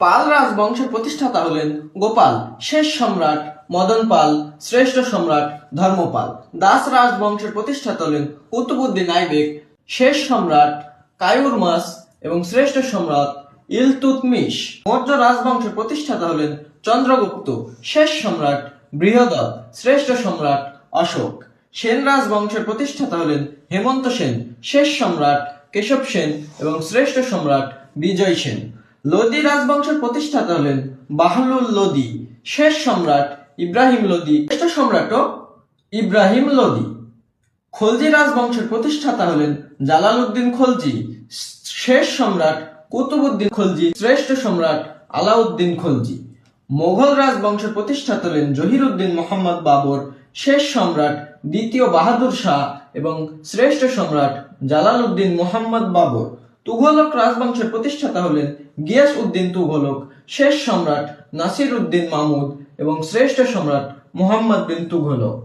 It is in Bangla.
পাল রাজবংশের প্রতিষ্ঠাতা হলেন গোপাল, শেষ সম্রাট মদন পাল, শ্রেষ্ঠ সম্রাট ধর্মপাল। দাস রাজবংশের প্রতিষ্ঠাতা হলেন কুতুবুদ্দিন আইবেক শেষ সম্রাট কায়ুরমাস এবং শ্রেষ্ঠ সম্রাট ইলতুতমিশ। মৌর্য রাজবংশের প্রতিষ্ঠাতা হলেন চন্দ্রগুপ্ত, শেষ সম্রাট বৃহদত শ্রেষ্ঠ সম্রাট অশোক। সেন রাজবংশের প্রতিষ্ঠাতা হলেন হেমন্ত সেন, শেষ সম্রাট কেশব সেন এবং শ্রেষ্ঠ সম্রাট বিজয় সেন। লোদি রাজবংশের প্রতিষ্ঠাতা হলেন বাহলুল লোদি, শেষ সম্রাট ইব্রাহিম লোদি শ্রেষ্ঠ সম্রাটও ইব্রাহিম লোদি। খলজি রাজবংশের প্রতিষ্ঠাতা হলেন জালালউদ্দিন খলজি, শেষ সম্রাট কুতুবুদ্দিন খলজি, শ্রেষ্ঠ সম্রাট আলাউদ্দিন খলজি। মোগল রাজবংশের প্রতিষ্ঠাতা হলেন জহিরুদ্দিন মোহাম্মদ বাবর, শেষ সম্রাট দ্বিতীয় বাহাদুর শাহ এবং শ্রেষ্ঠ সম্রাট জালালউদ্দিন মোহাম্মদ বাবর। তুঘলক রাজবংশের প্রতিষ্ঠাতা হলেন গিয়াস উদ্দিন তুঘলক, শেষ সম্রাট নাসির উদ্দিন মাহমুদ এবং শ্রেষ্ঠ সম্রাট মোহাম্মদ বিন তুঘলক।